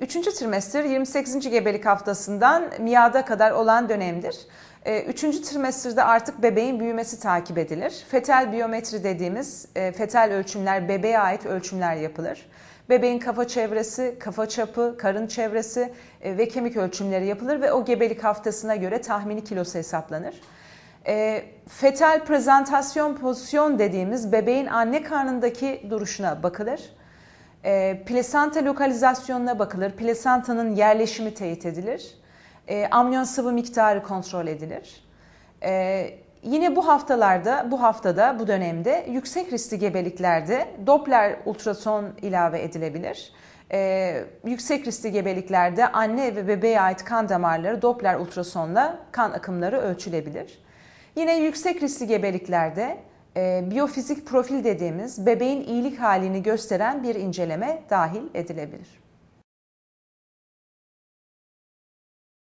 Üçüncü trimester 28. gebelik haftasından miyada kadar olan dönemdir. Ee, üçüncü trimesterde artık bebeğin büyümesi takip edilir. Fetal biyometri dediğimiz e, fetal ölçümler, bebeğe ait ölçümler yapılır. Bebeğin kafa çevresi, kafa çapı, karın çevresi e, ve kemik ölçümleri yapılır ve o gebelik haftasına göre tahmini kilosu hesaplanır. E, fetal prezentasyon pozisyon dediğimiz bebeğin anne karnındaki duruşuna bakılır. E, plasenta lokalizasyonuna bakılır. Plasentanın yerleşimi teyit edilir. E, amniyon sıvı miktarı kontrol edilir. E, yine bu haftalarda, bu haftada, bu dönemde yüksek riskli gebeliklerde Doppler ultrason ilave edilebilir. Ee, yüksek riskli gebeliklerde anne ve bebeğe ait kan damarları Doppler ultrasonla kan akımları ölçülebilir. Yine yüksek riskli gebeliklerde biyofizik profil dediğimiz bebeğin iyilik halini gösteren bir inceleme dahil edilebilir.